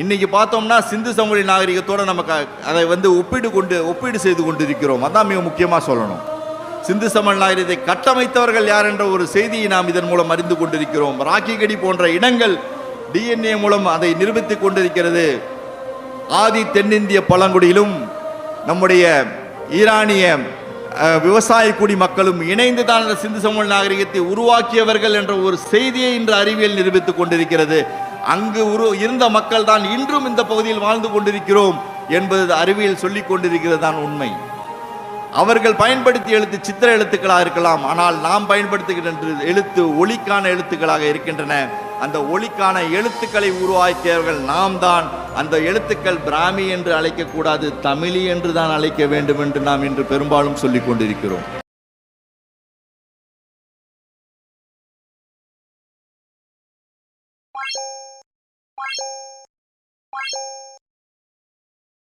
இன்னைக்கு பார்த்தோம்னா சிந்து சமவெளி நம்ம நமக்கு அதை வந்து ஒப்பீடு கொண்டு ஒப்பீடு செய்து கொண்டிருக்கிறோம். அதான் மிக முக்கியமாக சொல்லணும். சிந்து சமல் நாகரிகத்தை கட்டமைத்தவர்கள் யார் என்ற ஒரு செய்தியை நாம் இதன் மூலம் அறிந்து கொண்டிருக்கிறோம். ராக்கிகடி போன்ற இடங்கள் டிஎன்ஏ மூலம் அதை நிரூபித்துக் கொண்டிருக்கிறது. ஆதி தென்னிந்திய பழங்குடியிலும் நம்முடைய ஈரானிய விவசாய குடி மக்களும் இணைந்து தான் அந்த சிந்து சமூக நாகரிகத்தை உருவாக்கியவர்கள் என்ற ஒரு செய்தியை இன்று அறிவியல் நிரூபித்துக் கொண்டிருக்கிறது. அங்கு உரு இருந்த மக்கள் தான் இன்றும் இந்த பகுதியில் வாழ்ந்து கொண்டிருக்கிறோம் என்பது அறிவியல் சொல்லிக் கொண்டிருக்கிறது தான் உண்மை. அவர்கள் பயன்படுத்தி எழுத்து சித்திர எழுத்துக்களாக இருக்கலாம் ஆனால் நாம் பயன்படுத்துகின்ற எழுத்து ஒளிக்கான எழுத்துக்களாக இருக்கின்றன. அந்த ஒளிக்கான எழுத்துக்களை உருவாக்கியவர்கள் நாம் தான். அந்த எழுத்துக்கள் பிராமி என்று அழைக்கக்கூடாது தமிழி என்று தான் அழைக்க வேண்டும் என்று நாம் இன்று பெரும்பாலும் சொல்லிக் கொண்டிருக்கிறோம்.